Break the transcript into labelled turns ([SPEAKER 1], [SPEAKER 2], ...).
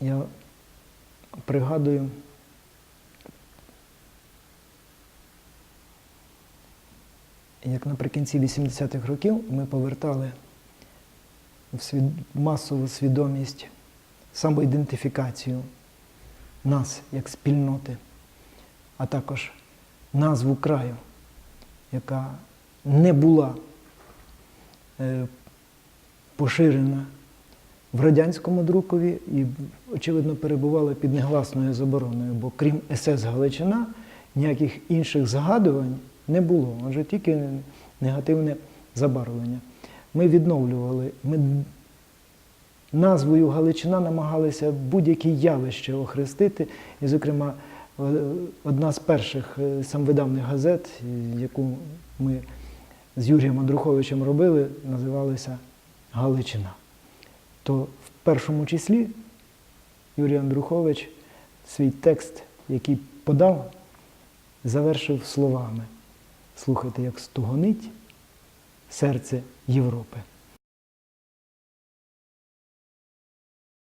[SPEAKER 1] я пригадую, як наприкінці 80-х років ми повертали в свід... масову свідомість самоідентифікацію нас як спільноти, а також назву краю, яка не була е, поширена в радянському друкові і, очевидно, перебувала під негласною забороною, бо крім СС Галичина ніяких інших згадувань не було, отже тільки негативне забарвлення. Ми відновлювали, ми назвою Галичина намагалися будь-які явища охрестити. І, зокрема, е, одна з перших е, самвидавних газет, е, яку ми з Юрієм Андруховичем робили, називалася Галичина. То в першому числі Юрій Андрухович свій текст, який подав, завершив словами. Слухайте, як стугонить серце Європи.